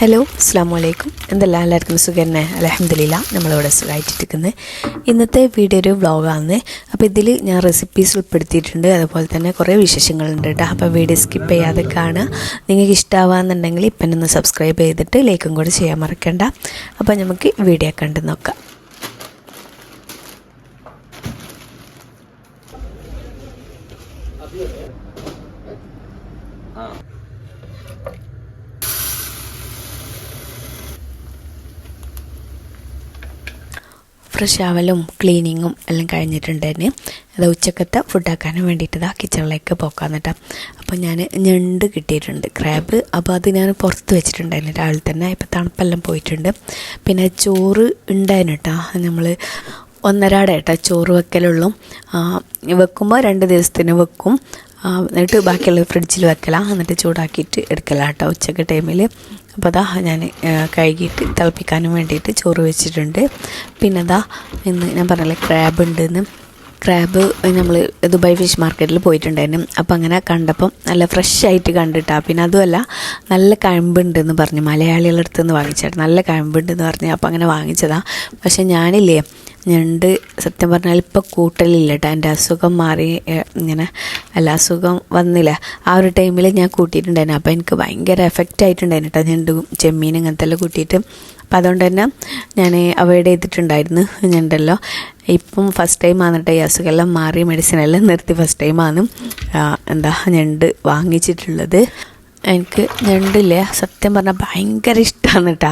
Hello അസ്സാം വലൈക്കും എന്തെല്ലാം? എല്ലാവർക്കും സുഖം തന്നെ അലഹമില്ല നമ്മളിവിടെ സുഖമായിട്ടിരിക്കുന്നത് ഇന്നത്തെ വീഡിയോ ഒരു വ്ളോഗാണ് അപ്പോൾ ഇതിൽ ഞാൻ റെസിപ്പീസ് ഉൾപ്പെടുത്തിയിട്ടുണ്ട്. അതുപോലെ തന്നെ കുറേ വിശേഷങ്ങളുണ്ട് കേട്ടോ. അപ്പോൾ വീഡിയോ സ്കിപ്പ് ചെയ്യാതെ കാണുക. നിങ്ങൾക്ക് ഇഷ്ടമാവാന്നുണ്ടെങ്കിൽ ഇപ്പം ഒന്ന് സബ്സ്ക്രൈബ് ചെയ്തിട്ട് ലൈക്കും കൂടെ ചെയ്യാൻ മറക്കണ്ട. അപ്പോൾ നമുക്ക് വീഡിയോ കണ്ട് നോക്കാം. ഫ്രഷ് ആവലും ക്ലീനിങ്ങും എല്ലാം കഴിഞ്ഞിട്ടുണ്ടായിരുന്നു. അത് ഉച്ചക്കത്തെ ഫുഡാക്കാനും വേണ്ടിയിട്ട് ഇതാ കിച്ചണിലേക്ക് പോക്കാന്നിട്ടാ അപ്പോൾ ഞാൻ ഞണ്ട് കിട്ടിയിട്ടുണ്ട് ക്രാബ് അപ്പോൾ അത് ഞാൻ പുറത്ത് വെച്ചിട്ടുണ്ടായിരുന്നു. രാവിലെ തന്നെ ഇപ്പോൾ തണുപ്പെല്ലാം പോയിട്ടുണ്ട്. പിന്നെ ചോറ് ഉണ്ടായിരുന്നു കേട്ടോ. നമ്മൾ ഒന്നരാടേട്ടാ കേട്ടോ ചോറ് വെക്കലുള്ളൂ. വെക്കുമ്പോൾ രണ്ട് ദിവസത്തിന് വെക്കും. എന്നിട്ട് ബാക്കിയുള്ളത് ഫ്രിഡ്ജിൽ വെക്കലാം. എന്നിട്ട് ചൂടാക്കിയിട്ട് എടുക്കലാം കേട്ടോ ഉച്ചയ്ക്ക് ടൈമിൽ അപ്പോൾ അതാ ഞാൻ കഴുകിയിട്ട് തിളപ്പിക്കാനും വേണ്ടിയിട്ട് ചോറ് വെച്ചിട്ടുണ്ട്. പിന്നെ അതാ ഇന്ന് ഞാൻ പറഞ്ഞില്ലേ ക്രാബ് ഉണ്ടെന്ന്. ക്രാബ് നമ്മൾ ദുബായ് ഫിഷ് മാർക്കറ്റിൽ പോയിട്ടുണ്ടായിരുന്നു. അപ്പോൾ അങ്ങനെ കണ്ടപ്പം നല്ല ഫ്രഷ് ആയിട്ട് കണ്ടിട്ടാ. പിന്നെ അതുമല്ല നല്ല കഴമ്പുണ്ടെന്ന് പറഞ്ഞു. മലയാളികളുടെ അടുത്ത് നിന്ന് വാങ്ങിച്ചായിരുന്നു നല്ല കഴമ്പുണ്ടെന്ന് പറഞ്ഞു അപ്പോൾ അങ്ങനെ വാങ്ങിച്ചതാണ് പക്ഷേ ഞാനില്ലേ ഞണ്ട് സത്യം പറഞ്ഞാൽ ഇപ്പോൾ കൂട്ടലില്ല കേട്ടോ എന്റെ അസുഖം മാറി ഇങ്ങനെ അല്ല അസുഖം വന്നില്ല. ആ ഒരു ടൈമിൽ ഞാൻ കൂട്ടിയിട്ടുണ്ടായിരുന്നു. അപ്പോൾ എനിക്ക് ഭയങ്കര എഫക്റ്റ് ആയിട്ടുണ്ടായിരുന്നു കേട്ടോ ഞണ്ട് ചെമ്മീൻ അങ്ങനത്തെ എല്ലാം കൂട്ടിയിട്ട്. അപ്പം അതുകൊണ്ട് തന്നെ ഞാൻ അവോയ്ഡ് ചെയ്തിട്ടുണ്ടായിരുന്നു ഞണ്ടല്ലോ. ഇപ്പം ഫസ്റ്റ് ടൈം വന്നിട്ട് ഈ അസുഖമെല്ലാം മാറി. മെഡിസിനെല്ലാം നിർത്തി ഫസ്റ്റ് ടൈമാണ് എന്താ ഞണ്ട് വാങ്ങിച്ചിട്ടുള്ളത്. എനിക്ക് ഞണ്ടില്ലേ? സത്യം പറഞ്ഞാൽ ഭയങ്കര ഇഷ്ടമാണ് കേട്ടോ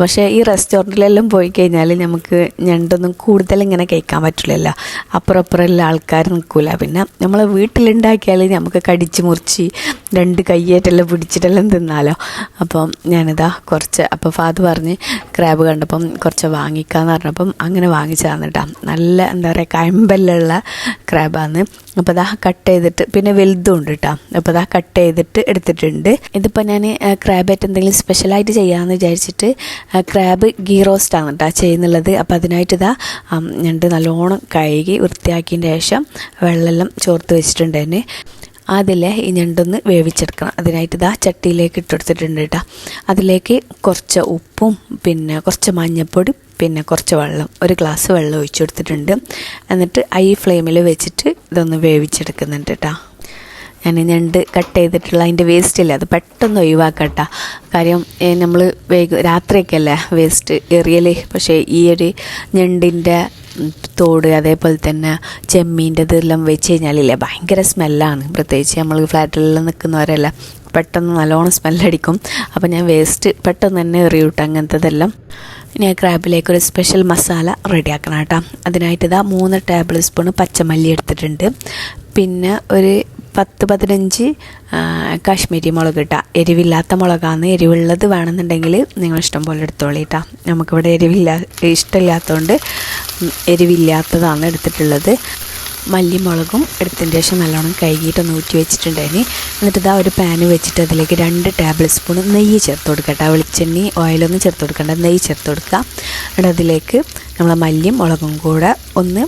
പക്ഷേ ഈ റെസ്റ്റോറന്റിലെല്ലാം പോയി കഴിഞ്ഞാൽ നമുക്ക് ഞണ്ടൊന്നും കൂടുതൽ ഇങ്ങനെ കഴിക്കാൻ പറ്റില്ലല്ലോ. അപ്പുറം അപ്പുറം ആൾക്കാർ നിൽക്കില്ല പിന്നെ നമ്മൾ വീട്ടിലുണ്ടാക്കിയാൽ നമുക്ക് കടിച്ച് മുറിച്ച് രണ്ട് കയ്യേറ്റെല്ലാം പിടിച്ചിട്ടെല്ലാം തിന്നാലോ. അപ്പം ഞാനിതാ കുറച്ച് അപ്പോൾ ഫാദർ പറഞ്ഞ് ക്രാബ് കണ്ടപ്പം കുറച്ച് വാങ്ങിക്കാന്ന് പറഞ്ഞപ്പം അങ്ങനെ വാങ്ങിച്ചതാണ് കേട്ടോ നല്ല എന്താ പറയുക കയമ്പല്ലുള്ള ക്രാബാണ് അപ്പോൾ അതാ കട്ട് ചെയ്തിട്ട് പിന്നെ വലുതും ഉണ്ട് കേട്ടോ അപ്പോൾ അതാ കട്ട് ചെയ്തിട്ട് എടുത്തിട്ടുണ്ട്. ഇതിപ്പോൾ ഞാൻ ക്രാബായിട്ട് എന്തെങ്കിലും സ്പെഷ്യലായിട്ട് ചെയ്യാമെന്ന് വിചാരിച്ചിട്ട് ക്രാബ് ഗീ റോസ്റ്റ് ആണ് കേട്ടോ ചെയ്യുന്നുള്ളത്. അപ്പോൾ അതിനായിട്ട് ഇതാ ഞണ്ട് നല്ലോണം കഴുകി വൃത്തിയാക്കിയതിന് ശേഷം വെള്ളമെല്ലാം ചോർത്ത് വെച്ചിട്ടുണ്ട് തന്നെ അതിലെ ഈ ഞണ്ടൊന്ന് വേവിച്ചെടുക്കണം. അതിനായിട്ട് ഇതാ ചട്ടിയിലേക്ക് ഇട്ടെടുത്തിട്ടുണ്ട് കേട്ടോ അതിലേക്ക് കുറച്ച് ഉപ്പും പിന്നെ കുറച്ച് മഞ്ഞൾപ്പൊടി പിന്നെ കുറച്ച് വെള്ളം ഒരു ഗ്ലാസ് വെള്ളം ഒഴിച്ചു കൊടുത്തിട്ടുണ്ട്. എന്നിട്ട് ഐ ഫ്ലെയിമിൽ വെച്ചിട്ട് ഇതൊന്ന് വേവിച്ചെടുക്കുന്നുണ്ട് കേട്ടോ ഞാൻ ഞണ്ട് കട്ട് ചെയ്തിട്ടുള്ള അതിന്റെ വേസ്റ്റ് ഇല്ല? അത് പെട്ടെന്ന് ഒഴിവാക്കട്ട. കാര്യം നമ്മൾ വേഗം രാത്രിയൊക്കെ അല്ലേ വേസ്റ്റ് എറിയൽ പക്ഷേ ഈ ഒരു ഞണ്ടിന്റെ തോട് അതേപോലെ തന്നെ ചെമ്മീന്റെ ഇതെല്ലാം വെച്ച് കഴിഞ്ഞാലില്ലേ ഭയങ്കര സ്മെല്ലാണ് പ്രത്യേകിച്ച് നമ്മൾ ഫ്ലാറ്റിലെല്ലാം നിൽക്കുന്നവരല്ല പെട്ടെന്ന് നല്ലോണം സ്മെല്ലടിക്കും അപ്പോൾ ഞാൻ വേസ്റ്റ് പെട്ടെന്ന് തന്നെ എറിയൂട്ടോ അങ്ങനത്തതെല്ലാം. ഇനി ആ ക്രാബിലേക്ക് ഒരു സ്പെഷ്യൽ മസാല റെഡിയാക്കണം കേട്ടോ അതിനായിട്ട് ഇതാ മൂന്ന് ടേബിൾ സ്പൂൺ പച്ചമല്ലി എടുത്തിട്ടുണ്ട്. പിന്നെ ഒരു പത്ത് പതിനഞ്ച് കാശ്മീരി മുളക് ഇട്ടാ എരിവില്ലാത്ത മുളകാന്ന് എരിവുള്ളത് വേണമെന്നുണ്ടെങ്കിൽ നിങ്ങൾ ഇഷ്ടം പോലെ എടുത്തോളിട്ടാ നമുക്കിവിടെ എരിവില്ല ഇഷ്ടമില്ലാത്തതുകൊണ്ട് എരിവില്ലാത്തതാണ് എടുത്തിട്ടുള്ളത്. മല്ലിമുളകും എടുത്തതിന് ശേഷം നല്ലോണം കഴുകിയിട്ടൊന്ന് ഊറ്റി വെച്ചിട്ടുണ്ടായിന്. എന്നിട്ട് ഇതാ ഒരു പാന് വെച്ചിട്ട് അതിലേക്ക് രണ്ട് ടേബിൾ സ്പൂൺ നെയ്യ് ചേർത്ത് കൊടുക്കട്ടെ. വെളിച്ചെണ്ണി ഓയിലൊന്നും ചേർത്ത് കൊടുക്കണ്ട. നെയ്യ് ചേർത്ത് കൊടുക്കുക എന്നിട്ട് അതിലേക്ക് നമ്മൾ മല്ലിയും മുളകും കൂടെ ഒന്ന്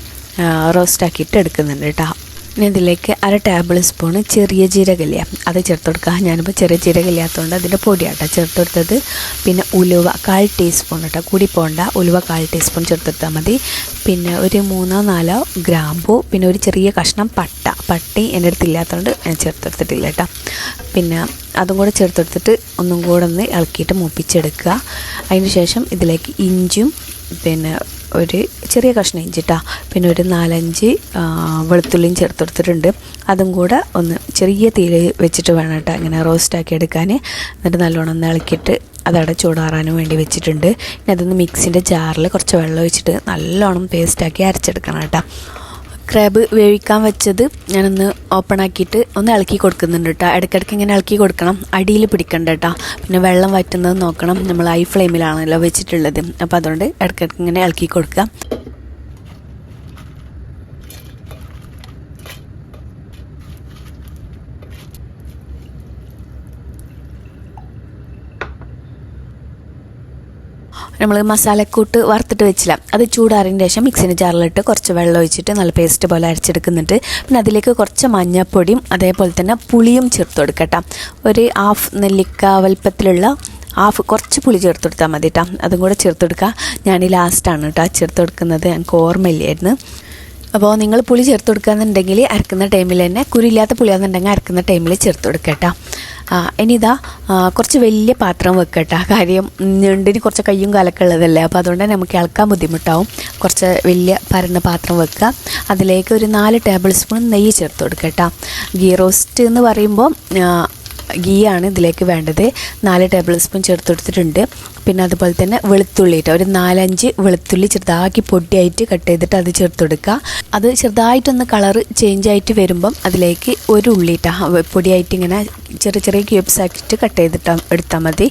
റോസ്റ്റാക്കിയിട്ട് എടുക്കുന്നുണ്ട് കേട്ടോ ഇനി ഇതിലേക്ക് അര ടേബിൾ സ്പൂൺ ചെറിയ ജീരകല്ല അത് ചേർത്ത് കൊടുക്കുക ഞാനിപ്പോൾ ചെറിയ ജീരകമില്ലാത്തതുകൊണ്ട് അതിന്റെ പൊടിയാട്ടോ ചേർത്ത് കൊടുത്തത് പിന്നെ ഉലുവ കാൽ ടീസ്പൂൺ കേട്ടോ കൂടി പോകണ്ട ഉലുവ കാൽ ടീസ്പൂൺ ചേർത്തെടുത്താൽ മതി. പിന്നെ ഒരു മൂന്നോ നാലോ ഗ്രാമ്പു. പിന്നെ ഒരു ചെറിയ കഷ്ണം പട്ട. പട്ടി എന്റെ അടുത്തില്ലാത്തതുകൊണ്ട് ഞാൻ ചേർത്തെടുത്തിട്ടില്ല കേട്ടോ പിന്നെ അതും കൂടെ ചേർത്തെടുത്തിട്ട് ഒന്നും കൂടെ ഒന്ന് ഇളക്കിയിട്ട് മൂപ്പിച്ചെടുക്കുക. അതിന് ശേഷം ഇതിലേക്ക് ഇഞ്ചും പിന്നെ ഒരു ചെറിയ കഷ്ണം ഇഞ്ചിട്ടാ. പിന്നെ ഒരു നാലഞ്ച് വെളുത്തുള്ളിയും ചേർത്തെടുത്തിട്ടുണ്ട്. അതും കൂടെ ഒന്ന് ചെറിയ തീയിൽ വെച്ചിട്ട് വേണം കേട്ടോ ഇങ്ങനെ റോസ്റ്റാക്കി എടുക്കാൻ എന്നിട്ട് നല്ലോണം ഇളക്കിയിട്ട് അതവിടെ ചൂടാറാനും വേണ്ടി വെച്ചിട്ടുണ്ട്. ഇനി അതൊന്ന് മിക്സിന്റെ ജാറിൽ കുറച്ച് വെള്ളം ഒഴിച്ചിട്ട് നല്ലോണം പേസ്റ്റാക്കി അരച്ചെടുക്കണം കേട്ടോ. ക്രാബ് വേവിക്കാൻ വെച്ചത് ഞാനൊന്ന് ഓപ്പൺ ആക്കിയിട്ട് ഒന്ന് ഇളക്കി കൊടുക്കുന്നുണ്ട് കേട്ടോ ഇടയ്ക്കിടയ്ക്ക് ഇങ്ങനെ ഇളക്കി കൊടുക്കണം. അടിയിൽ പിടിക്കണ്ട കേട്ടോ പിന്നെ വെള്ളം വറ്റുന്നത് നോക്കണം. നമ്മൾ ഹൈ ഫ്ലെയിമിലാണല്ലോ വെച്ചിട്ടുള്ളത്. അപ്പോൾ അതുകൊണ്ട് ഇടയ്ക്കിടയ്ക്ക് ഇങ്ങനെ ഇളക്കി കൊടുക്കുക. നമ്മൾ മസാലക്കൂട്ട് വറുത്തിട്ട് വെച്ചില്ല. അത് ചൂടാറിന് ശേഷം മിക്സിന്റെ ജാറിലിട്ട് കുറച്ച് വെള്ളം ഒഴിച്ചിട്ട് നല്ല പേസ്റ്റ് പോലെ അരച്ചെടുക്കുന്നുണ്ട്. പിന്നെ അതിലേക്ക് കുറച്ച് മഞ്ഞപ്പൊടിയും അതേപോലെ തന്നെ പുളിയും ചേർത്ത് കൊടുക്കട്ടെ. ഒരു ഹാഫ് നെല്ലിക്ക വലുപ്പത്തിലുള്ള ഹാഫ് കുറച്ച് പുളി ചേർത്ത് കൊടുത്താൽ മതി കേട്ടോ അതും കൂടെ ചേർത്ത് കൊടുക്കുക ഞാൻ ഈ ലാസ്റ്റാണ് കേട്ടോ ചേർത്ത് കൊടുക്കുന്നത്. എനിക്ക് ഓർമ്മയില്ലായിരുന്നു. അപ്പോൾ നിങ്ങൾ പുളി ചേർത്ത് കൊടുക്കുകയെന്നുണ്ടെങ്കിൽ അരക്കുന്ന ടൈമിൽ തന്നെ കുരില്ലാത്ത പുളിയാണെന്നുണ്ടെങ്കിൽ അരക്കുന്ന ടൈമിൽ ചേർത്ത് കൊടുക്കട്ടോ. ഇനിതാ കുറച്ച് വലിയ പാത്രം വെക്കട്ടെ. കാര്യം ഞണ്ടിന് കുറച്ച് കയ്യും കാലൊക്കെ ഉള്ളതല്ലേ അപ്പോൾ അതുകൊണ്ട് തന്നെ നമുക്ക് ഇളക്കാൻ ബുദ്ധിമുട്ടാവും. കുറച്ച് വലിയ പരന്ന പാത്രം വെക്കുക. അതിലേക്ക് ഒരു നാല് ടേബിൾ സ്പൂൺ നെയ്യ് ചേർത്ത് കൊടുക്കട്ടെ. ഗീ റോസ്റ്റ് എന്ന് പറയുമ്പോൾ ഗീ ആണ് ഇതിലേക്ക് വേണ്ടത്. നാല് ടേബിൾ സ്പൂൺ ചേർത്ത് കൊടുത്തിട്ടുണ്ട്. പിന്നെ അതുപോലെ തന്നെ വെളുത്തുള്ളി കേട്ടോ ഒരു നാലഞ്ച് വെളുത്തുള്ളി ചെറുതാക്കി പൊടിയായിട്ട് കട്ട് ചെയ്തിട്ട് അത് ചേർത്ത് കൊടുക്കുക. അത് ചെറുതായിട്ടൊന്ന് കളർ ചേഞ്ച് ആയിട്ട് വരുമ്പം അതിലേക്ക് ഒരു ഉള്ളി കേട്ടോ പൊടിയായിട്ട് ഇങ്ങനെ ചെറിയ ചെറിയ ക്യൂബ്സ് ആക്കിയിട്ട് കട്ട് ചെയ്തിട്ട് എടുത്താൽ മതി.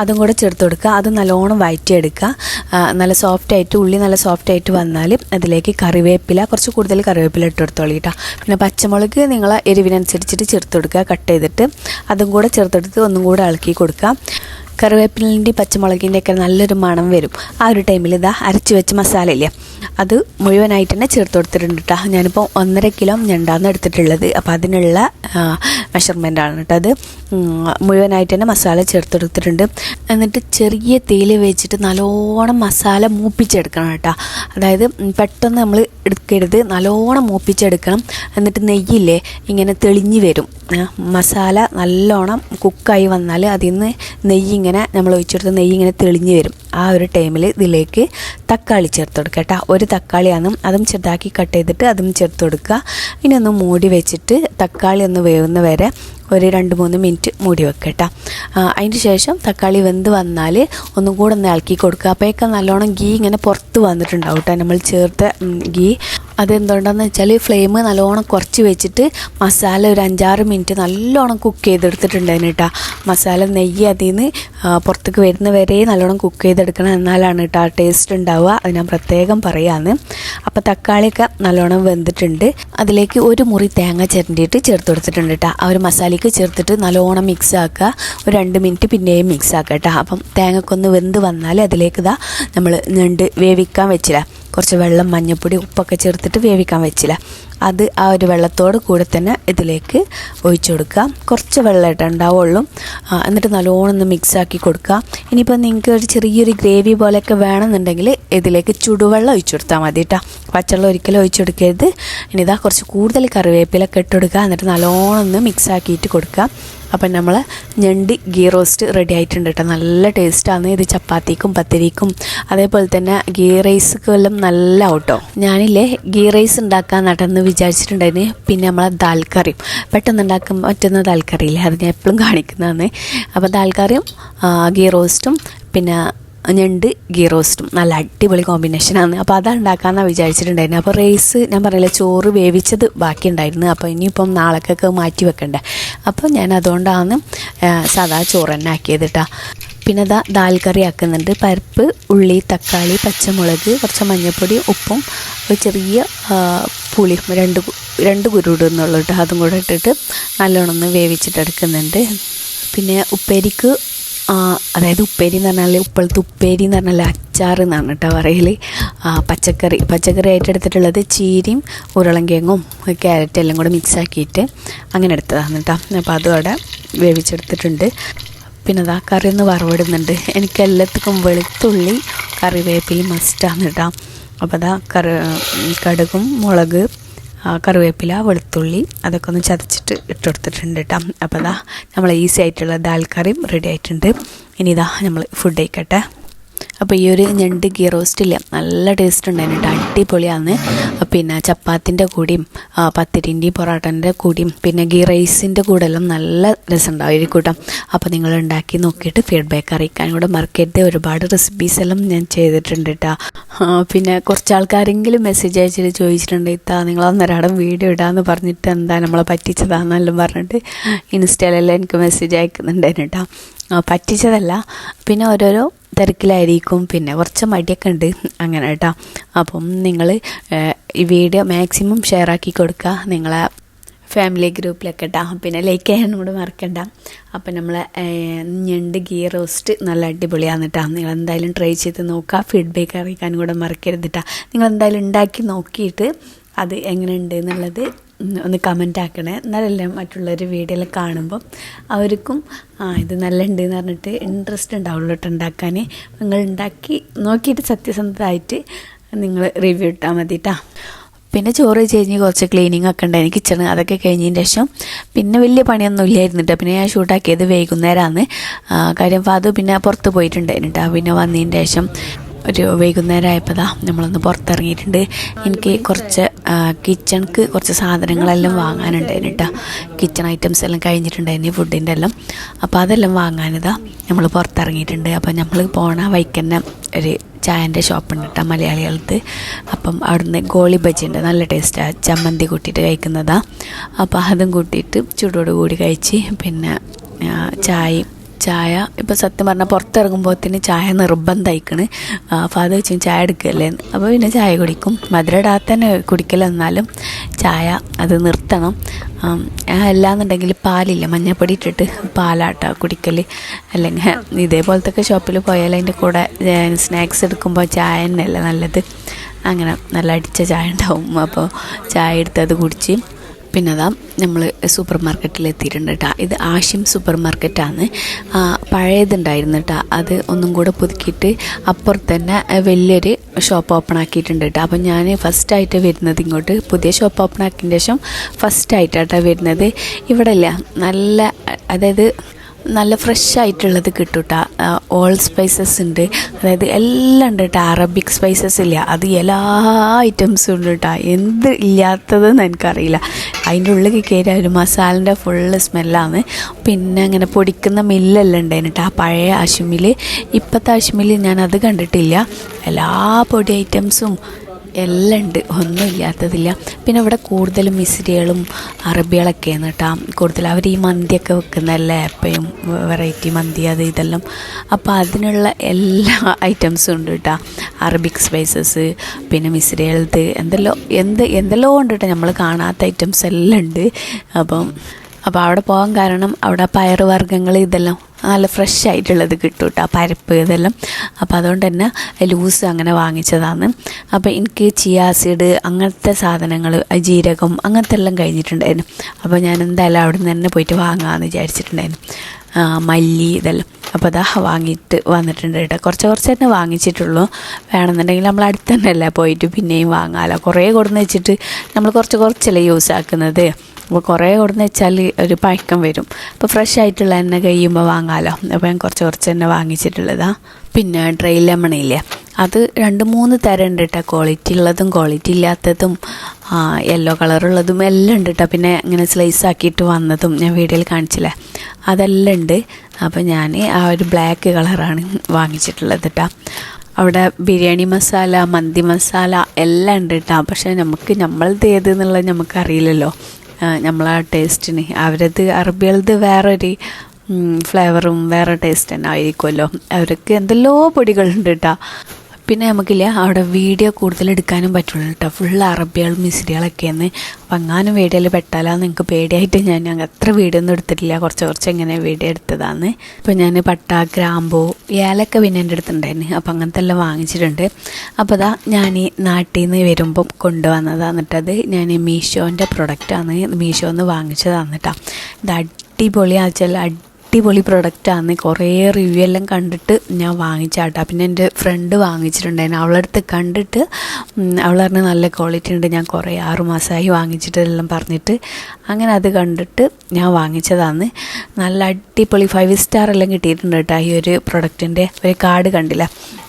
അതും കൂടെ ചേർത്ത് കൊടുക്കുക. അത് നല്ലോണം വഴറ്റിയെടുക്കുക ആ, നല്ല സോഫ്റ്റ് ആയിട്ട് ഉള്ളി നല്ല സോഫ്റ്റ് ആയിട്ട് വന്നാൽ അതിലേക്ക് കറിവേപ്പില കുറച്ച് കൂടുതൽ കറിവേപ്പില ഇട്ട് കൊടുത്തോളി കേട്ടോ. പിന്നെ പച്ചമുളക് നിങ്ങൾ എരിവിനനുസരിച്ചിട്ട് ചേർത്ത് കൊടുക്കുക കട്ട് ചെയ്തിട്ട്. അതും കൂടെ ചേർത്തെടുത്ത് ഒന്നും കൂടെ ഇളക്കി കൊടുക്കുക. കറിവേപ്പിലിന്റെ പച്ചമുളകിന്റെ ഒക്കെ നല്ലൊരു മണം വരും. ആ ഒരു ടൈമിൽ ഇതാ അരച്ച് വെച്ച മസാല ഇല്ലേ അത് മുഴുവനായിട്ട് തന്നെ ചേർത്ത് കൊടുത്തിട്ടുണ്ട് കേട്ടോ ഞാനിപ്പോൾ ഒന്നര കിലോ ഞണ്ടാന്ന് എടുത്തിട്ടുള്ളത്. അപ്പോൾ അതിനുള്ള മെഷർമെന്റ് ആണ് കേട്ടോ അത്. മുഴുവനായിട്ട് തന്നെ മസാല ചേർത്ത് കൊടുത്തിട്ടുണ്ട്. എന്നിട്ട് ചെറിയ തേയില വെച്ചിട്ട് നല്ലോണം മസാല മൂപ്പിച്ചെടുക്കണം കേട്ടോ അതായത് പെട്ടെന്ന് നമ്മൾ എടുക്കരുത്. നല്ലോണം മൂപ്പിച്ചെടുക്കണം. എന്നിട്ട് നെയ്യില്ലേ ഇങ്ങനെ തെളിഞ്ഞു വരും. മസാല നല്ലോണം കുക്കായി വന്നാൽ അതിൽ നിന്ന് നെയ്യിങ്ങനെ നമ്മൾ ഒഴിച്ചെടുത്ത നെയ്യിങ്ങനെ തെളിഞ്ഞ് വരും. ആ ഒരു ടൈമിൽ ഇതിലേക്ക് തക്കാളി ചേർത്ത് കൊടുക്കുക കേട്ടോ. ഒരു തക്കാളിയാണ് അതും ചെറുതാക്കി കട്ട് ചെയ്തിട്ട് അതും ചേർത്ത് കൊടുക്കുക. ഇനി ഒന്ന് മൂടി വെച്ചിട്ട് തക്കാളി ഒന്ന് വേവുന്ന വരെ ഒരു രണ്ട് മൂന്ന് മിനിറ്റ് മൂടി വെക്കട്ടെ അതിന് ശേഷം തക്കാളി വെന്ത് വന്നാൽ ഒന്നും കൂടെ ഒന്ന് ഇളക്കി കൊടുക്കുക. അപ്പോഴേക്കും നല്ലോണം ഗീ ഇങ്ങനെ പുറത്ത് വന്നിട്ടുണ്ടാവും കേട്ടോ. നമ്മൾ ചേർത്ത ഗീ അതെന്തുകൊണ്ടാന്ന് വെച്ചാൽ ഫ്ലെയിം നല്ലോണം കുറച്ച് വെച്ചിട്ട് മസാല ഒരു അഞ്ചാറ് മിനിറ്റ് നല്ലോണം കുക്ക് ചെയ്തെടുത്തിട്ടുണ്ടായിരുന്നു കേട്ടോ. മസാല നെയ്യ് അതിൽ നിന്ന് പുറത്തേക്ക് വരുന്ന വരെ നല്ലോണം കുക്ക് ചെയ്തെടുക്കണം എന്നാലാണ് കേട്ടോ ടേസ്റ്റ് ഉണ്ടാവുക. അത് ഞാൻ പ്രത്യേകം പറയാന്ന്. അപ്പോൾ തക്കാളിയൊക്കെ നല്ലോണം വെന്തിട്ടുണ്ട്. അതിലേക്ക് ഒരു മുറി തേങ്ങ ചിരണ്ടിയിട്ട് ചേർത്ത് കൊടുത്തിട്ടുണ്ട് കേട്ടോ. ആ ഒരു മസാലയ്ക്ക് ചേർത്തിട്ട് നല്ലോണം മിക്സ് ആക്കുക. ഒരു രണ്ട് മിനിറ്റ് പിന്നെയും മിക്സ് ആക്കുക കേട്ടോ. അപ്പം തേങ്ങക്കൊന്ന് വെന്ത് വന്നാൽ അതിലേക്ക് ഇതാ നമ്മൾ ഞണ്ട് വേവിക്കാൻ വെച്ചില്ല. കുറച്ച് വെള്ളം മഞ്ഞൾപ്പൊടി ഉപ്പൊക്കെ ചേർത്തിട്ട് വേവിക്കാൻ വെച്ചില്ല. അത് ആ ഒരു വെള്ളത്തോട് കൂടെ തന്നെ ഇതിലേക്ക് ഒഴിച്ചു കൊടുക്കുക. കുറച്ച് വെള്ളമായിട്ട് ഉണ്ടാവുള്ളൂ. എന്നിട്ട് നല്ലോണം ഒന്ന് മിക്സ് ആക്കി കൊടുക്കുക. ഇനിയിപ്പോൾ നിങ്ങൾക്ക് ഒരു ചെറിയൊരു ഗ്രേവി പോലെയൊക്കെ വേണമെന്നുണ്ടെങ്കിൽ ഇതിലേക്ക് ചുടുവെള്ളം ഒഴിച്ചു കൊടുത്താൽ മതി കേട്ടോ പച്ചവെള്ളം ഒരിക്കലും ഒഴിച്ചു കൊടുക്കരുത്. ഇനി ഇതാ കുറച്ച് കൂടുതൽ കറിവേപ്പിലൊക്കെ ഇട്ട് കൊടുക്കുക. എന്നിട്ട് നല്ലോണം ഒന്ന് മിക്സ് ആക്കിയിട്ട് കൊടുക്കുക. അപ്പം നമ്മൾ ഞണ്ട് ഗീ റോസ്റ്റ് റെഡി ആയിട്ടുണ്ട് കേട്ടോ നല്ല ടേസ്റ്റാണ് ഇത് ചപ്പാത്തിക്കും പത്തിരിക്കും. അതേപോലെ തന്നെ ഗീ റൈസ്ക്ക് എല്ലാം നല്ല ഔട്ടോ ഞാനില്ലേ ഗീ റൈസ് ഉണ്ടാക്കാൻ നടന്ന് വിചാരിച്ചിട്ടുണ്ടായിരുന്നു പിന്നെ നമ്മളെ ദാൽ പെട്ടെന്ന് ഉണ്ടാക്കാൻ പറ്റുന്ന ദാൽ കറിയില്ലേ? അത് ഞാൻ എപ്പോഴും കാണിക്കുന്നതാണ്. അപ്പോൾ ദാൽ കറിയും ഗീ റോസ്റ്റും പിന്നെ ഞണ്ട് ഗീ റോസ്റ്റും. നല്ല അടിപൊളി കോമ്പിനേഷനാണ് അപ്പോൾ അത് ഉണ്ടാക്കാമെന്നാണ് വിചാരിച്ചിട്ടുണ്ടായിരുന്നു. അപ്പോൾ റൈസ് ഞാൻ പറയില്ല ചോറ് വേവിച്ചത് ബാക്കിയുണ്ടായിരുന്നു. അപ്പോൾ ഇനിയിപ്പം നാളേക്കൊക്കെ മാറ്റി വെക്കണ്ടേ. അപ്പോൾ ഞാൻ അതുകൊണ്ടാണ് സാധാ ചോറ് തന്നെ ആക്കിയത് കേട്ടോ പിന്നെ ദാ ദാൽ കറി ആക്കുന്നുണ്ട്. പരിപ്പ് ഉള്ളി തക്കാളി പച്ചമുളക് കുറച്ച് മഞ്ഞൾപ്പൊടി ഉപ്പും ഒരു ചെറിയ പുളി രണ്ട് രണ്ട് കുരുട് എന്നുള്ളൂ കേട്ടോ അതും കൂടെ ഇട്ടിട്ട് നല്ലോണം ഒന്ന് വേവിച്ചിട്ടെടുക്കുന്നുണ്ട്. പിന്നെ ഉപ്പേരിക്ക് അതായത് ഉപ്പേരി എന്ന് പറഞ്ഞാൽ ഉപ്പളത്ത് ഉപ്പേരി എന്ന് പറഞ്ഞാൽ അച്ചാർ എന്നാണ് കേട്ടോ പറയൽ പച്ചക്കറി. പച്ചക്കറി ആയിട്ട് എടുത്തിട്ടുള്ളത് ചീരയും ഉരുളങ്കിഴങ്ങും ക്യാരറ്റ് എല്ലാം കൂടെ മിക്സ് ആക്കിയിട്ട് അങ്ങനെ എടുത്തതാണ് കേട്ടോ. അപ്പോൾ അവിടെ വേവിച്ചെടുത്തിട്ടുണ്ട്. പിന്നെ അതാ കറി ഒന്ന് വറവിടുന്നുണ്ട്. എനിക്ക് എല്ലാത്തിനും വെളുത്തുള്ളി കറിവേപ്പിൽ മസ്റ്റാണ് കേട്ടോ. അപ്പോൾ അതാ കറി കടുകും മുളക് കറിവേപ്പില വെളുത്തുള്ളി അതൊക്കെ ഒന്ന് ചതച്ചിട്ട് ഇട്ട് കൊടുത്തിട്ടുണ്ട് കേട്ടോ അപ്പോൾ അതാ നമ്മൾ ഈസി ആയിട്ടുള്ള ദാൽ കറിയും റെഡി ആയിട്ടുണ്ട്. ഇനി ഇതാ നമ്മൾ ഫുഡ് കഴിക്കട്ടെ. അപ്പോൾ ഈ ഒരു ഞണ്ട് ഗീ റോസ്റ്റില്ലേ. നല്ല ടേസ്റ്റ് ഉണ്ടായിരുന്നു കേട്ടോ അടിപൊളിയാണ് പിന്നെ ചപ്പാത്തിന്റെ കൂടിയും പത്തിരിന്റെയും പൊറോട്ടന്റെ കൂടിയും പിന്നെ ഗീ റൈസിന്റെ കൂടെ എല്ലാം നല്ല രസമുണ്ടാവും കൂട്ടം അപ്പോൾ നിങ്ങൾ ഉണ്ടാക്കി നോക്കിയിട്ട് ഫീഡ്ബാക്ക് അറിയിക്കാൻ കൂടെ മറക്കരുത്. ഒരുപാട് റെസിപ്പീസ് എല്ലാം ഞാൻ ചെയ്തിട്ടുണ്ട് കേട്ടോ പിന്നെ കുറച്ച് ആൾക്കാരെങ്കിലും മെസ്സേജ് അയച്ചിട്ട് ചോദിച്ചിട്ടുണ്ട് ഇത്താ നിങ്ങൾ അന്നേരം വീഡിയോ ഇടാന്ന് പറഞ്ഞിട്ട് എന്താ നമ്മളെ പറ്റിച്ചതാണെന്നെല്ലാം പറഞ്ഞിട്ട് ഇൻസ്റ്റയിലെല്ലാം എനിക്ക് മെസ്സേജ് അയക്കുന്നുണ്ടായിരുന്നു കേട്ടോ പറ്റിച്ചതല്ല. പിന്നെ ഓരോരോ തിരക്കിലായിരിക്കും. പിന്നെ കുറച്ച് മടിയൊക്കെ ഉണ്ട്. അങ്ങനെ കേട്ടോ. അപ്പം നിങ്ങൾ ഈ വീഡിയോ മാക്സിമം ഷെയർ ആക്കി കൊടുക്കുക. നിങ്ങളെ ഫാമിലി ഗ്രൂപ്പിലൊക്കെ ഇട്ടാ പിന്നെ ലൈക്ക് ചെയ്യാൻ കൂടെ മറക്കണ്ട. അപ്പം നമ്മൾ ഞണ്ട് ഗീ റോസ്റ്റ് നല്ല അടിപൊളിയാണ് കേട്ടോ നിങ്ങൾ എന്തായാലും ട്രൈ ചെയ്ത് നോക്കുക. ഫീഡ്ബാക്ക് അറിയിക്കാൻ കൂടെ മറക്കരുത് കേട്ടോ നിങ്ങൾ എന്തായാലും ഉണ്ടാക്കി നോക്കിയിട്ട് അത് എങ്ങനെയുണ്ട് എന്നുള്ളത് ഒന്ന് കമന്റ് ആക്കണേ. എന്നാലല്ലേ മറ്റുള്ളവർ വീഡിയോയിൽ കാണുമ്പം അവർക്കും ആ ഇത് നല്ല ഉണ്ട് എന്ന് പറഞ്ഞിട്ട് ഇൻട്രസ്റ്റ് ഉണ്ടാവുള്ളൂ ഉണ്ടാക്കാൻ നിങ്ങൾ ഉണ്ടാക്കി നോക്കിയിട്ട് സത്യസന്ധമായിട്ട് നിങ്ങൾ റിവ്യൂ ഇട്ടാൽ മതി പിന്നെ ചോറ് കഴിഞ്ഞ് കുറച്ച് ക്ലീനിങ് ഒക്കെ ഉണ്ടായിരുന്നു. കിച്ചണ് അതൊക്കെ കഴിഞ്ഞതിന് ശേഷം പിന്നെ വലിയ പണിയൊന്നും ഇല്ലായിരുന്നു കേട്ടോ പിന്നെ ഞാൻ ഷൂട്ടാക്കിയത് വൈകുന്നേരമാണ് കാര്യം ഫാദു പിന്നെ പുറത്ത് പോയിട്ടുണ്ടായിരുന്നു കേട്ടോ പിന്നെ വന്നതിന് ശേഷം ഒരു വൈകുന്നേരം ആയപ്പോൾ നമ്മളൊന്ന് പുറത്തിറങ്ങിയിട്ടുണ്ട്. എനിക്ക് കുറച്ച് കിച്ചണിക്ക് കുറച്ച് സാധനങ്ങളെല്ലാം വാങ്ങാനുണ്ടായിരുന്നു കേട്ടോ. കിച്ചൺ ഐറ്റംസ് എല്ലാം കഴിഞ്ഞിട്ടുണ്ടായിരുന്നു ഫുഡിന്റെ എല്ലാം. അപ്പോൾ അതെല്ലാം വാങ്ങാനിതാ നമ്മൾ പുറത്തിറങ്ങിയിട്ടുണ്ട്. അപ്പോൾ നമ്മൾ പോണ വൈക്കന്നെ ഒരു ചായന്റെ ഷോപ്പുണ്ട് കേട്ടോ മലയാളികൾക്ക്. അപ്പം അവിടുന്ന് ഗോളി ബജി ഉണ്ട് നല്ല ടേസ്റ്റാണ് ചമ്മന്തി കൂട്ടിയിട്ട് കഴിക്കുന്നതാണ് അപ്പോൾ അതും കൂട്ടിയിട്ട് ചൂടോട് കൂടി കഴിച്ച് പിന്നെ ചായയും ചായ. ഇപ്പോൾ സത്യം പറഞ്ഞാൽ പുറത്തിറങ്ങുമ്പോഴത്തേന് ചായ നിർബന്ധമായിക്കണ് അത് വെച്ച് ചായ എടുക്കല്ലേ. അപ്പോൾ പിന്നെ ചായ കുടിക്കും. മധുര ഇടാത്ത തന്നെ കുടിക്കലെന്നാലും ചായ അത് നിർത്തണം. അല്ലാന്നുണ്ടെങ്കിൽ പാലില്ല. മഞ്ഞപ്പൊടി ഇട്ടിട്ട് പാലാട്ട കുടിക്കൽ അല്ലെങ്കിൽ ഇതേപോലത്തെ ഷോപ്പിൽ പോയാൽ അതിന്റെ കൂടെ സ്നാക്സ് എടുക്കുമ്പോൾ ചായ തന്നെയല്ല നല്ലത്. അങ്ങനെ നല്ല അടിച്ച ചായ ഉണ്ടാവും. അപ്പോൾ ചായ എടുത്ത് അത് കുടിച്ച് പിന്നെ അതാ നമ്മൾ സൂപ്പർ മാർക്കറ്റിൽ എത്തിയിട്ടുണ്ട് കേട്ടോ ഇത് ആഷിം സൂപ്പർ മാർക്കറ്റാണ്. പഴയതുണ്ടായിരുന്നു കേട്ടോ അത് ഒന്നും കൂടെ പുതുക്കിയിട്ട് അപ്പുറത്ത് തന്നെ വലിയൊരു ഷോപ്പ് ഓപ്പൺ ആക്കിയിട്ടുണ്ട് കേട്ടോ അപ്പം ഞാൻ ഫസ്റ്റായിട്ട് വരുന്നത് ഇങ്ങോട്ട് പുതിയ ഷോപ്പ് ഓപ്പൺ ആക്കിയതിന് ശേഷം ഫസ്റ്റായിട്ടാട്ടോ വരുന്നത്. ഇവിടെ ഇല്ല നല്ല അതായത് നല്ല ഫ്രഷ് ആയിട്ടുള്ളത് കിട്ടും കേട്ടോ ഓൾ സ്പൈസസ് ഉണ്ട്. അതായത് എല്ലാം ഉണ്ട് കേട്ടോ അറബിക് സ്പൈസസ് ഇല്ല. അത് എല്ലാ ഐറ്റംസും ഉണ്ട് കേട്ടോ എന്ത് ഇല്ലാത്തതെന്ന് എനിക്കറിയില്ല. അതിന്റെ ഉള്ളിൽ കയറി ഒരു മസാലന്റെ ഫുള്ള് സ്മെല്ലാണ് പിന്നെ അങ്ങനെ പൊടിക്കുന്ന മില്ലെല്ലാം ഉണ്ടായിരുന്നു കേട്ടോ ആ പഴയ അശ്മിൽ ഇപ്പോഴത്തെ അശ്മിൽ ഞാനത് കണ്ടിട്ടില്ല. എല്ലാ പൊടി ഐറ്റംസും എല്ലാം ഉണ്ട്. ഒന്നും ഇല്ലാത്തതില്ല. പിന്നെ ഇവിടെ കൂടുതലും മിസ്രികളും അറബികളൊക്കെയാണ് കേട്ടോ കൂടുതൽ അവർ ഈ മന്തിയൊക്കെ വെക്കുന്നതല്ലേ എപ്പോഴും വെറൈറ്റി മന്തി അത് ഇതെല്ലാം. അപ്പോൾ അതിനുള്ള എല്ലാ ഐറ്റംസും ഉണ്ട് കേട്ടോ അറബിക് സ്പൈസസ് പിന്നെ മിസ്രികളത് എന്തെല്ലോ എന്ത് എന്തെല്ലോ ഉണ്ട് കേട്ടോ നമ്മൾ കാണാത്ത ഐറ്റംസ് എല്ലാം ഉണ്ട്. അപ്പം അപ്പോൾ അവിടെ പോകാൻ കാരണം അവിടെ പയർ വർഗങ്ങൾ ഇതെല്ലാം നല്ല ഫ്രഷ് ആയിട്ടുള്ളത് കിട്ടും കേട്ടോ പരിപ്പ് ഇതെല്ലാം. അപ്പോൾ അതുകൊണ്ട് തന്നെ ലൂസ് അങ്ങനെ വാങ്ങിച്ചതാണ്. അപ്പോൾ എനിക്ക് ചിയാസിഡ് അങ്ങനത്തെ സാധനങ്ങൾ ജീരകം അങ്ങനത്തെ എല്ലാം കഴിഞ്ഞിട്ടുണ്ടായിരുന്നു. അപ്പോൾ ഞാൻ എന്തായാലും അവിടെ നിന്ന് തന്നെ പോയിട്ട് വാങ്ങാമെന്ന് വിചാരിച്ചിട്ടുണ്ടായിരുന്നു. മല്ലി ഇതെല്ലാം. അപ്പോൾ അതാ വാങ്ങിയിട്ട് വന്നിട്ടുണ്ട് കേട്ടോ. കുറച്ച് കുറച്ച് തന്നെ വാങ്ങിച്ചിട്ടുള്ളൂ. വേണമെന്നുണ്ടെങ്കിൽ നമ്മൾ അടുത്ത് തന്നെ അല്ല പോയിട്ട് പിന്നെയും വാങ്ങാമല്ലോ കുറേ കൊടുന്ന് വെച്ചിട്ട് നമ്മൾ കുറച്ച് കുറച്ചല്ലേ യൂസ് ആക്കുന്നത്. അപ്പോൾ കുറേ കൊടുന്ന് വെച്ചാൽ ഒരു പഴക്കം വരും. അപ്പോൾ ഫ്രഷ് ആയിട്ടുള്ള എണ്ണ കഴിയുമ്പോൾ വാങ്ങാമല്ലോ അപ്പോൾ ഞാൻ കുറച്ച് കുറച്ച് തന്നെ വാങ്ങിച്ചിട്ടുള്ളതാണ് പിന്നെ ഡ്രൈ ലെമണില്ലേ അത് രണ്ട് മൂന്ന് തരം ഉണ്ട് കേട്ടോ. ക്വാളിറ്റി ഉള്ളതും ക്വാളിറ്റി ഇല്ലാത്തതും. യെല്ലോ കളറുള്ളതും എല്ലാം ഉണ്ട് കേട്ടോ പിന്നെ ഇങ്ങനെ സ്ലൈസ് ആക്കിയിട്ട് വന്നതും ഞാൻ വീഡിയോയിൽ കാണിച്ചില്ലേ? അതെല്ലാം ഉണ്ട്. അപ്പോൾ ഞാൻ ആ ഒരു ബ്ലാക്ക് കളറാണ് വാങ്ങിച്ചിട്ടുള്ളത് കേട്ടോ അവിടെ ബിരിയാണി മസാല മന്തി മസാല എല്ലാം ഉണ്ട് കേട്ടോ പക്ഷേ നമുക്ക് നമ്മളത് ഏത് എന്നുള്ളത് നമുക്കറിയില്ലല്ലോ നമ്മളെ ടേസ്റ്റിന് അവരത് അറബികളത് വേറൊരു ഫ്ലേവറും വേറെ ടേസ്റ്റ് തന്നെ ആയിരിക്കുമല്ലോ. അവർക്ക് എന്തെല്ലോ പൊടികളുണ്ട് കേട്ടോ പിന്നെ നമുക്കില്ല അവിടെ വീഡിയോ കൂടുതൽ എടുക്കാനും പറ്റുള്ളൂ കേട്ടോ ഫുൾ അറബികളും മിസ്രികളൊക്കെയാണ്. അപ്പം അങ്ങാനും വീഡിയോയിൽ പെട്ടാലാന്ന് നിങ്ങൾക്ക് പേടിയായിട്ട് ഞാൻ അത്ര വീഡിയോ ഒന്നും എടുത്തിട്ടില്ല. കുറച്ച് കുറച്ച് ഇങ്ങനെ വീഡിയോ എടുത്തതാണ് അപ്പോൾ ഞാൻ പട്ട ഗ്രാമ്പൂ ഏലക്ക പിന്നെ എന്റെ അടുത്തുണ്ടായിരുന്നു. അപ്പോൾ അങ്ങനത്തെ എല്ലാം വാങ്ങിച്ചിട്ടുണ്ട്. അപ്പോൾ അതാ ഞാൻ ഈ നാട്ടിൽ നിന്ന് വരുമ്പം കൊണ്ടുവന്നതാണ് എന്നിട്ടത് ഞാൻ മീഷോന്റെ പ്രൊഡക്റ്റാണ് മീഷോന്ന് വാങ്ങിച്ചതാണ് കേട്ടോ ഇത് അടിപൊളിയാ വെച്ചാൽ അടിപൊളി പ്രൊഡക്റ്റാണ് കുറേ റിവ്യൂ എല്ലാം കണ്ടിട്ട് ഞാൻ വാങ്ങിച്ചാട്ടാ പിന്നെ എന്റെ ഫ്രണ്ട് വാങ്ങിച്ചിട്ടുണ്ടായിരുന്നു. അവളുടെ അടുത്ത് കണ്ടിട്ട് അവൾ പറഞ്ഞ നല്ല ക്വാളിറ്റി ഉണ്ട്. ഞാൻ കുറേ ആറ് മാസമായി വാങ്ങിച്ചിട്ട് എല്ലാം പറഞ്ഞിട്ട് അങ്ങനെ അത് കണ്ടിട്ട് ഞാൻ വാങ്ങിച്ചതാണ് നല്ല അടിപൊളി ഫൈവ് സ്റ്റാർ എല്ലാം കിട്ടിയിട്ടുണ്ട് കേട്ടോ ഈ ഒരു പ്രൊഡക്റ്റിന്റെ ഒരു കാർഡ് കണ്ടില്ല?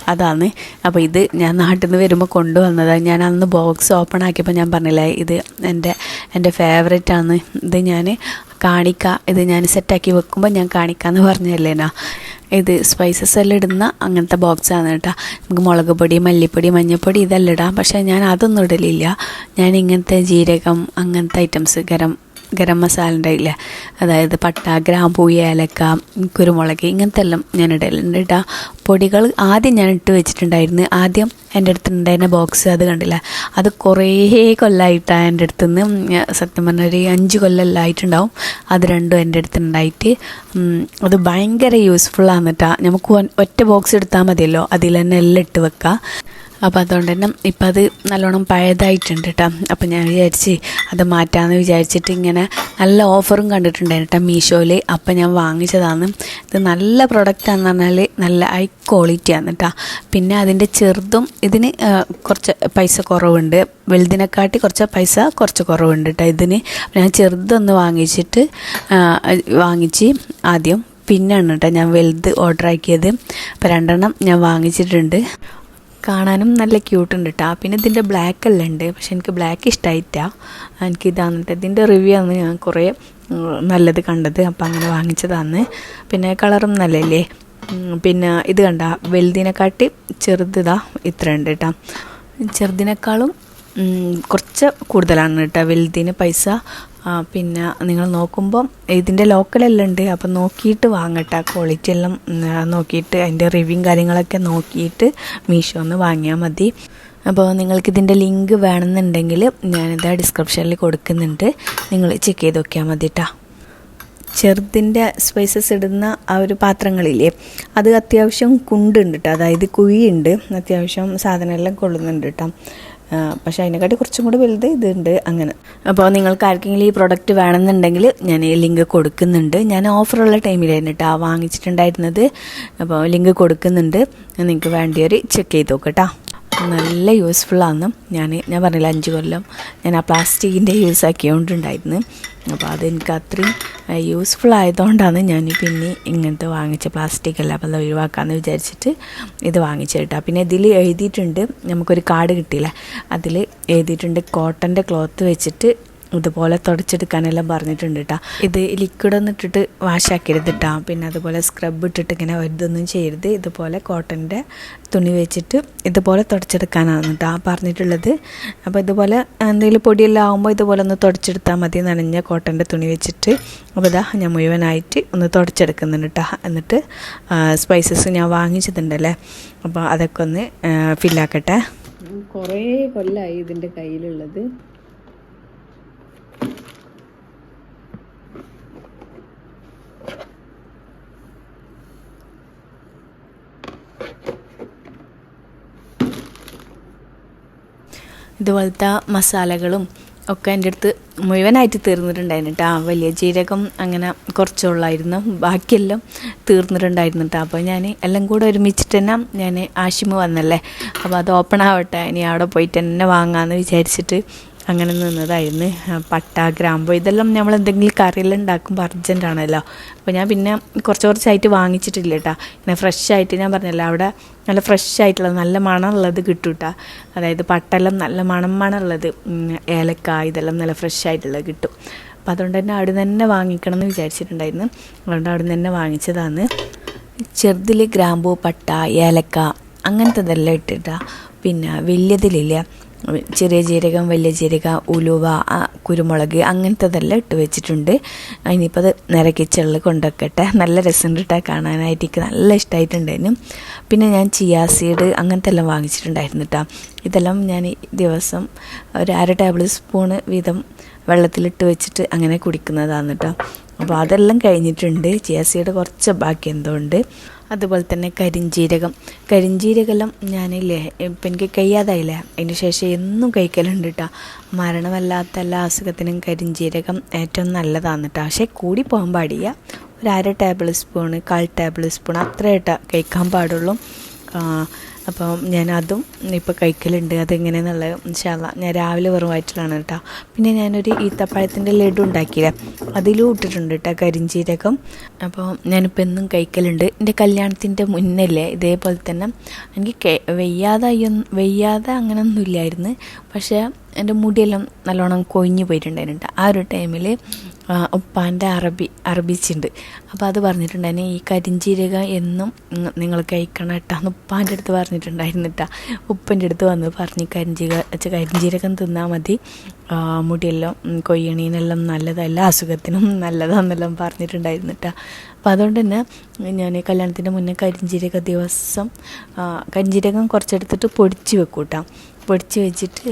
അതാണ്. അപ്പോൾ ഇത് ഞാൻ നാട്ടിൽ നിന്ന് വരുമ്പോൾ കൊണ്ടുവന്നതാണ് ഞാൻ അന്ന് ബോക്സ് ഓപ്പൺ ആക്കിയപ്പോൾ ഞാൻ പറഞ്ഞില്ലേ ഇത് എന്റെ എന്റെ ഫേവറേറ്റ് ആണ്. ഇത് ഞാൻ കാണിക്ക ഇത് ഞാൻ സെറ്റാക്കി വെക്കുമ്പോൾ ഞാൻ കാണിക്കാമെന്ന് പറഞ്ഞല്ലേനാ ഇത് സ്പൈസസ് എല്ലാം ഇടുന്ന അങ്ങനത്തെ ബോക്സാണ് കേട്ടോ. നമുക്ക് മുളക് പൊടി മല്ലിപ്പൊടി മഞ്ഞൾപ്പൊടി ഇതെല്ലാം ഇടാം. പക്ഷേ ഞാൻ അതൊന്നും ഇടലില്ല. ഞാൻ ഇങ്ങനത്തെ ജീരകം അങ്ങനത്തെ ഐറ്റംസ് ഗരം ഗരം മസാല ഉണ്ടായില്ല. അതായത് പട്ട ഗ്രാമ്പൂ ഏലക്ക കുരുമുളക് ഇങ്ങനത്തെ എല്ലാം ഞാൻ ഇടലുണ്ട് കേട്ടോ പൊടികൾ ആദ്യം ഞാൻ ഇട്ട് വെച്ചിട്ടുണ്ടായിരുന്നു. ആദ്യം എന്റെ അടുത്തുണ്ടായിരുന്ന ബോക്സ് അത് കണ്ടില്ല. അത് കുറേ കൊല്ലമായിട്ടാണ് എന്റെ അടുത്ത് നിന്ന് സത്യം പറഞ്ഞാൽ ഒരു അഞ്ച് കൊല്ലമെല്ലാം ആയിട്ടുണ്ടാവും. അത് രണ്ടും എന്റെ അടുത്തുണ്ടായിട്ട് അത് ഭയങ്കര യൂസ്ഫുള്ളാണ് നമുക്ക് ഒറ്റ ബോക്സ് എടുത്താൽ മതിയല്ലോ. അതിൽ തന്നെ എല്ലാം ഇട്ട് വെക്കുക. അപ്പോൾ അതുകൊണ്ട് തന്നെ ഇപ്പം അത് നല്ലോണം പഴയതായിട്ടുണ്ട് കേട്ടോ അപ്പോൾ ഞാൻ വിചാരിച്ച് അത് മാറ്റാമെന്ന് വിചാരിച്ചിട്ട് ഇങ്ങനെ നല്ല ഓഫറും കണ്ടിട്ടുണ്ടായിരുന്നു കേട്ടോ മീഷോയിൽ അപ്പം ഞാൻ വാങ്ങിച്ചതാണ്. ഇത് നല്ല പ്രൊഡക്റ്റാന്ന് പറഞ്ഞാൽ നല്ല ഹൈ ക്വാളിറ്റിയാണ് കേട്ടോ പിന്നെ അതിന്റെ ചെറുതും ഇതിന് കുറച്ച് പൈസ കുറവുണ്ട്. വലുതിനെക്കാട്ടി കുറച്ച് പൈസ കുറച്ച് കുറവുണ്ട് കേട്ടോ ഇതിന്. ഞാൻ ചെറുതൊന്ന് വാങ്ങിച്ചിട്ട് വാങ്ങിച്ച് ആദ്യം പിന്നാണ് കേട്ടോ ഞാൻ വലുത് ഓർഡർ ആക്കിയത്. അപ്പോൾ രണ്ടെണ്ണം ഞാൻ വാങ്ങിച്ചിട്ടുണ്ട്. കാണാനും നല്ല ക്യൂട്ട് ഉണ്ട് കേട്ടോ പിന്നെ ഇതിന്റെ ബ്ലാക്ക് എല്ലാം ഉണ്ട്. പക്ഷെ എനിക്ക് ബ്ലാക്ക് ഇഷ്ടമായിട്ടാ എനിക്ക് ഇതാന്നിട്ട് ഇതിന്റെ റിവ്യൂ ആണ് ഞാൻ കുറേ നല്ലത് കണ്ടത്. അപ്പം അങ്ങനെ വാങ്ങിച്ചതാണ് പിന്നെ കളറും നല്ലല്ലേ? പിന്നെ ഇത് കണ്ട വലുതിനെക്കാട്ടി ചെറുതിതാ ഇത്ര ഉണ്ട് കേട്ടോ ചെറുതിനേക്കാളും കുറച്ച് കൂടുതലാണ് കേട്ടോ. വലുതിന് പൈസ. പിന്നെ നിങ്ങൾ നോക്കുമ്പോൾ ഇതിന്റെ ലോക്കലെല്ലാം ഉണ്ട്. അപ്പം നോക്കിയിട്ട് വാങ്ങട്ടെ. ക്വാളിറ്റി എല്ലാം നോക്കിയിട്ട് അതിന്റെ റിവ്യൂ കാര്യങ്ങളൊക്കെ നോക്കിയിട്ട് മീഷോ ഒന്ന് വാങ്ങിയാൽ മതി. അപ്പോൾ നിങ്ങൾക്ക് ഇതിന്റെ ലിങ്ക് വേണമെന്നുണ്ടെങ്കിൽ ഞാനിത് ഡിസ്ക്രിപ്ഷനിൽ കൊടുക്കുന്നുണ്ട്. നിങ്ങൾ ചെക്ക് ചെയ്ത് നോക്കിയാൽ മതി കേട്ടോ ചെറുതിന്റെ സ്പൈസസ് ഇടുന്ന ആ ഒരു പാത്രങ്ങളില്ലേ അത് അത്യാവശ്യം കുണ്ടുണ്ട് കേട്ടോ അതായത് കുഴിയുണ്ട്. അത്യാവശ്യം സാധനമെല്ലാം കൊള്ളുന്നുണ്ട് കേട്ടോ പക്ഷേ അതിനെക്കാട്ടി കുറച്ചും കൂടി വലുത് ഇതുണ്ട് അങ്ങനെ. അപ്പോൾ നിങ്ങൾക്ക് ആർക്കെങ്കിലും ഈ പ്രൊഡക്റ്റ് വേണമെന്നുണ്ടെങ്കിൽ ഞാൻ ഈ ലിങ്ക് കൊടുക്കുന്നുണ്ട്. ഞാൻ ഓഫറുള്ള ടൈമിലായിരുന്നു കേട്ടോ വാങ്ങിച്ചിട്ടുണ്ടായിരുന്നത്. അപ്പോൾ ലിങ്ക് കൊടുക്കുന്നുണ്ട്. നിങ്ങൾക്ക് വേണ്ടിയൊരു ചെക്ക് ചെയ്ത് നോക്കട്ടോ നല്ല യൂസ്ഫുള്ളാണ് ഞാൻ ഞാൻ പറഞ്ഞില്ല അഞ്ച് കൊല്ലം ഞാൻ ആ പ്ലാസ്റ്റിക്കിന്റെ യൂസ് ആക്കിയോണ്ടുണ്ടായിരുന്നു. അപ്പോൾ അതെനിക്ക് അത്രയും യൂസ്ഫുൾ ആയതുകൊണ്ടാണ് ഞാൻ പിന്നെ ഇങ്ങനത്തെ വാങ്ങിച്ച പ്ലാസ്റ്റിക് അല്ല അപ്പോൾ ഒഴിവാക്കാമെന്ന് വിചാരിച്ചിട്ട് ഇത് വാങ്ങിച്ചിട്ടാ പിന്നെ ഇതിൽ എഴുതിയിട്ടുണ്ട് നമുക്കൊരു കാർഡ് കിട്ടിയില്ല? അതിൽ എഴുതിയിട്ടുണ്ട് കോട്ടന്റെ ക്ലോത്ത് വെച്ചിട്ട് ഇതുപോലെ തുടച്ചെടുക്കാനെല്ലാം പറഞ്ഞിട്ടുണ്ട് കേട്ടോ ഇത് ലിക്വിഡ് ഒന്നും ഇട്ടിട്ട് വാഷാക്കരുത് കേട്ടോ പിന്നെ അതുപോലെ സ്ക്രബ് ഇട്ടിട്ട് ഇങ്ങനെ ഇതൊന്നും ചെയ്യരുത്. ഇതുപോലെ കോട്ടന്റെ തുണി വെച്ചിട്ട് ഇതുപോലെ തുടച്ചെടുക്കാനാണ് കേട്ടോ പറഞ്ഞിട്ടുള്ളത്. അപ്പോൾ ഇതുപോലെ എന്തെങ്കിലും പൊടിയെല്ലാം ആകുമ്പോൾ ഇതുപോലെ ഒന്ന് തുടച്ചെടുത്താൽ മതി നനഞ്ഞ കോട്ടന്റെ തുണി വെച്ചിട്ട്. അപ്പോൾ ഇതാ ഞാൻ മുഴുവനായിട്ട് ഒന്ന് തുടച്ചെടുക്കുന്നുണ്ട് കേട്ടോ എന്നിട്ട് സ്പൈസസ് ഞാൻ വാങ്ങിച്ചിട്ടുണ്ടല്ലേ? അപ്പോൾ അതൊക്കെ ഒന്ന് ഫില്ലാക്കട്ടെ കുറേ കൊല്ലമായി ഇതിന്റെ കയ്യിലുള്ളത്. ഇതുപോലത്തെ മസാലകളും ഒക്കെ എന്റെ അടുത്ത് മുഴുവനായിട്ട് തീർന്നിട്ടുണ്ടായിരുന്നു കേട്ടോ വലിയ ജീരകം അങ്ങനെ കുറച്ചുള്ളായിരുന്നു. ബാക്കിയെല്ലാം തീർന്നിട്ടുണ്ടായിരുന്നു കേട്ടോ അപ്പോൾ ഞാൻ എല്ലാം കൂടെ ഒരുമിച്ചിട്ട് തന്നെ ഞാൻ ആഷിമ് വന്നല്ലേ? അപ്പോൾ അത് ഓപ്പൺ ആവട്ടെ. ഇനി അവിടെ പോയിട്ട് തന്നെ വാങ്ങാമെന്ന് വിചാരിച്ചിട്ട് അങ്ങനെ നിന്നതായിരുന്നു. പട്ട ഗ്രാമ്പു ഇതെല്ലാം നമ്മൾ എന്തെങ്കിലും കറിയെല്ലാം ഉണ്ടാക്കുമ്പോൾ അർജന്റാണല്ലോ അപ്പോൾ ഞാൻ പിന്നെ കുറച്ച് കുറച്ചായിട്ട് വാങ്ങിച്ചിട്ടില്ല കേട്ടോ. ഇങ്ങനെ ഫ്രഷ് ആയിട്ട് ഞാൻ പറഞ്ഞല്ലോ അവിടെ നല്ല ഫ്രഷ് ആയിട്ടുള്ള നല്ല മണമുള്ളത് കിട്ടും കേട്ടോ അതായത് പട്ടെല്ലാം നല്ല മണം മണമുള്ളത് ഏലക്ക ഇതെല്ലാം നല്ല ഫ്രഷ് ആയിട്ടുള്ളത് കിട്ടും. അപ്പോൾ അതുകൊണ്ട് തന്നെ അവിടെ തന്നെ വാങ്ങിക്കണം എന്ന് വിചാരിച്ചിട്ടുണ്ടായിരുന്നു. അതുകൊണ്ട് അവിടെ തന്നെ വാങ്ങിച്ചതാണ്. ചെറുതിൽ ഗ്രാമ്പൂ പട്ട ഏലക്ക അങ്ങനത്തെ ഇതെല്ലാം ഇട്ടിട്ടാ. പിന്നെ വലിയതിലില്ല ചെറിയ ജീരകം വലിയ ജീരക ഉലുവ കുരുമുളക് അങ്ങനത്തതെല്ലാം ഇട്ട് വെച്ചിട്ടുണ്ട്. ഇനിയിപ്പോൾ അത് നിരക്കി ചെള്ള് കൊണ്ടുവെക്കട്ടെ നല്ല രസമുണ്ട് കേട്ടോ കാണാനായിട്ട്. എനിക്ക് നല്ല ഇഷ്ടമായിട്ടുണ്ടായിരുന്നു പിന്നെ ഞാൻ ചിയാ സീഡ് അങ്ങനത്തെ എല്ലാം വാങ്ങിച്ചിട്ടുണ്ടായിരുന്നു കേട്ടോ ഇതെല്ലാം ഞാൻ ദിവസം ഒരു അര ടേബിൾ സ്പൂണ് വീതം വെള്ളത്തിലിട്ട് വെച്ചിട്ട് അങ്ങനെ കുടിക്കുന്നതാണ് കേട്ടോ അപ്പോൾ അതെല്ലാം കഴിഞ്ഞിട്ടുണ്ട്. ചിയാസിയുടെ കുറച്ച് ബാക്കി എന്തോ ഉണ്ട്. അതുപോലെ തന്നെ കരിഞ്ജീരകം കരിഞ്ജീരകമെല്ലാം ഞാനില്ലേ ഇപ്പം എനിക്ക് കഴിയാതായില്ലേ? അതിന് ശേഷം എന്നും കഴിക്കലുണ്ട് കേട്ടോ മരണമല്ലാത്ത എല്ലാ അസുഖത്തിനും കരിഞ്ജീരകം ഏറ്റവും നല്ലതാണ് കേട്ടോ പക്ഷേ കൂടി പോകാൻ പാടില്ല. ഒരു അര ടേബിൾ സ്പൂണ് കാൽ ടേബിൾ സ്പൂൺ അത്രയായിട്ട് കഴിക്കാൻ പാടുള്ളൂ. അപ്പം ഞാൻ അതും ഇപ്പോൾ കഴിക്കലുണ്ട്. അതെങ്ങനെയെന്നുള്ളത് ഇൻഷാല്ല ഞാൻ രാവിലെ വെറും വയറ്റിലാണ് കേട്ടോ. പിന്നെ ഞാനൊരു ഈത്തപ്പഴത്തിന്റെ ലഡു ഉണ്ടാക്കിയില്ല. അതിലും ഇട്ടിട്ടുണ്ട് കേട്ടോ കരിഞ്ചീരകം. അപ്പോൾ ഞാനിപ്പോൾ എന്നും കഴിക്കലുണ്ട്. എന്റെ കല്യാണത്തിന്റെ മുന്നല്ലേ ഇതേപോലെ തന്നെ. എനിക്ക് വെയ്യാതെ വെയ്യാതെ അങ്ങനെയൊന്നും ഇല്ലായിരുന്നു. പക്ഷേ എന്റെ മുടിയെല്ലാം നല്ലോണം കൊഴിഞ്ഞു പോയിട്ടുണ്ടായിരുന്നു ആ ഒരു ടൈമിൽ ഉപ്പാന്റെ അറബി അറബിച്ചുണ്ട്. അപ്പോൾ അത് പറഞ്ഞിട്ടുണ്ടായിരുന്നു ഈ കരിഞ്ചീരകം എന്നും നിങ്ങൾ കഴിക്കണം കേട്ടോ എന്ന് ഉപ്പാന്റെ അടുത്ത് പറഞ്ഞിട്ടുണ്ടായിരുന്നു ഉപ്പന്റെ അടുത്ത് വന്ന് പറഞ്ഞ് കരിഞ്ചീര കരിഞ്ചീരകം തിന്നാൽ മതി. മുടിയെല്ലാം കൊയ്യണീനെല്ലാം നല്ലതല്ല അസുഖത്തിനും നല്ലതാണെന്നെല്ലാം പറഞ്ഞിട്ടുണ്ടായിരുന്നു അപ്പോൾ അതുകൊണ്ട് തന്നെ ഞാൻ കല്യാണത്തിന്റെ മുന്നേ കരിഞ്ചീരക ദിവസം കരിഞ്ചീരകം കുറച്ചെടുത്തിട്ട് പൊടിച്ച് വെക്കും കേട്ടോ പൊടിച്ച് വെച്ചിട്ട്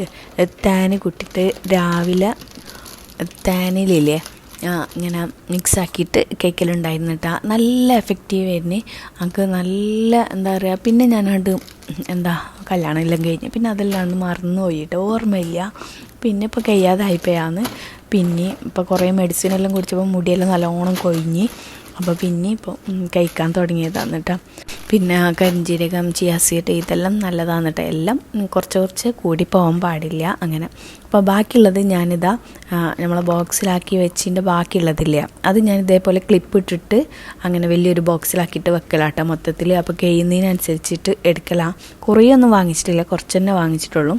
തേന് കുട്ടിട്ട് രാവിലെ തേനിലില്ലേ ഇങ്ങനെ മിക്സാക്കിയിട്ട് ആക്കിയിട്ട് കേൾക്കലുണ്ടായിരുന്നു കേട്ടോ. നല്ല എഫക്റ്റീവ് ആയിരുന്നു. നമുക്ക് നല്ല എന്താ പറയുക പിന്നെ ഞാനത് എന്താ കല്യാണം എല്ലാം കഴിഞ്ഞ് പിന്നെ അതെല്ലാം മറന്നു പോയിട്ട് ഓർമ്മയില്ല. പിന്നെ ഇപ്പോൾ കഴിയാതായിപ്പോയാന്ന്. പിന്നെ ഇപ്പോൾ കുറേ മെഡിസിനെല്ലാം കുടിച്ചപ്പോൾ മുടിയെല്ലാം നല്ലോണം കൊഴിഞ്ഞ്. അപ്പോൾ പിന്നെ ഇപ്പോൾ കഴിക്കാൻ തുടങ്ങിയതാണ് കേട്ടോ. പിന്നെ ആ കരിഞ്ജീരകം ചിയാസീഡ് ഇതെല്ലാം നല്ലതാണ് കേട്ടോ. എല്ലാം കുറച്ച് കുറച്ച് കൂടി പോകാൻ പാടില്ല അങ്ങനെ. അപ്പോൾ ബാക്കിയുള്ളത് ഞാനിതാ നമ്മളെ ബോക്സിലാക്കി വെച്ചിന്റെ ബാക്കിയുള്ളതില്ല. അത് ഞാൻ ഇതേപോലെ ക്ലിപ്പ് ഇട്ടിട്ട് അങ്ങനെ വലിയൊരു ബോക്സിലാക്കിയിട്ട് വെക്കലാട്ടോ മൊത്തത്തിൽ അപ്പോൾ കഴിയുന്നതിനനുസരിച്ചിട്ട് എടുക്കലാണ് കുറേ ഒന്നും വാങ്ങിച്ചിട്ടില്ല കുറച്ച് തന്നെ വാങ്ങിച്ചിട്ടുള്ളൂ.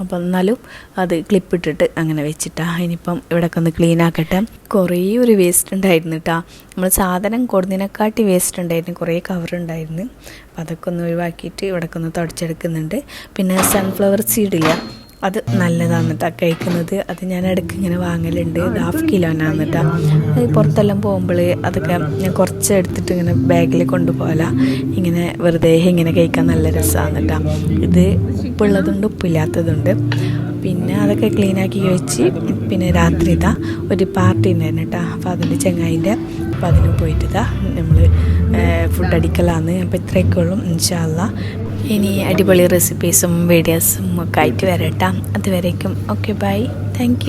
അപ്പം എന്നാലും അത് ക്ലിപ്പിട്ടിട്ട് അങ്ങനെ വെച്ചിട്ടാ. ഇനിയിപ്പം ഇവിടെയൊക്കെ ഒന്ന് ക്ലീൻ ആക്കട്ടെ. കുറേ ഒരു വേസ്റ്റ് ഉണ്ടായിരുന്നു കേട്ടോ നമ്മൾ സാധനം കൊടുന്നതിനെക്കാട്ടി വേസ്റ്റ് ഉണ്ടായിരുന്നു. കുറേ കവർ ഉണ്ടായിരുന്നു. അപ്പം അതൊക്കെ ഒന്ന് ഒഴിവാക്കിയിട്ട് ഇവിടെയൊക്കെ ഒന്ന് തുടച്ചെടുക്കുന്നുണ്ട്. പിന്നെ സൺഫ്ലവർ സീഡില്ല അത് നല്ലതാണ് കേട്ടോ കഴിക്കുന്നത്. അത് ഞാൻ ഇടയ്ക്ക് ഇങ്ങനെ വാങ്ങലുണ്ട്. ഹാഫ് കിലോനാണ് കേട്ടോ പുറത്തെല്ലാം പോകുമ്പോൾ അതൊക്കെ ഞാൻ കുറച്ച് എടുത്തിട്ട് ഇങ്ങനെ ബാഗിൽ കൊണ്ടുപോകല. ഇങ്ങനെ വെറുതെ ഇങ്ങനെ കഴിക്കാൻ നല്ല രസമാണ് കേട്ടോ ഇത് ഉപ്പുള്ളതുണ്ട് ഉപ്പില്ലാത്തതുണ്ട് പിന്നെ അതൊക്കെ ക്ലീനാക്കി വെച്ച് പിന്നെ രാത്രി ഇതാ ഒരു പാർട്ടി ഉണ്ടായിരുന്നു കേട്ടോ അപ്പോൾ അതിന്റെ ചെങ്ങായിന്റെ അപ്പോൾ അതിന് പോയിട്ട് ഇതാ നമ്മൾ ഫുഡ് അടിക്കലാന്ന്. അപ്പോൾ ഇത്രയൊക്കെ ഉള്ളൂ. ഇൻഷാല്ല ഇനി അടിപൊളി റെസിപ്പീസും വീഡിയോസും ഒക്കെ ആയിട്ട് വരട്ടാം. അതുവരേക്കും. Okay bye thank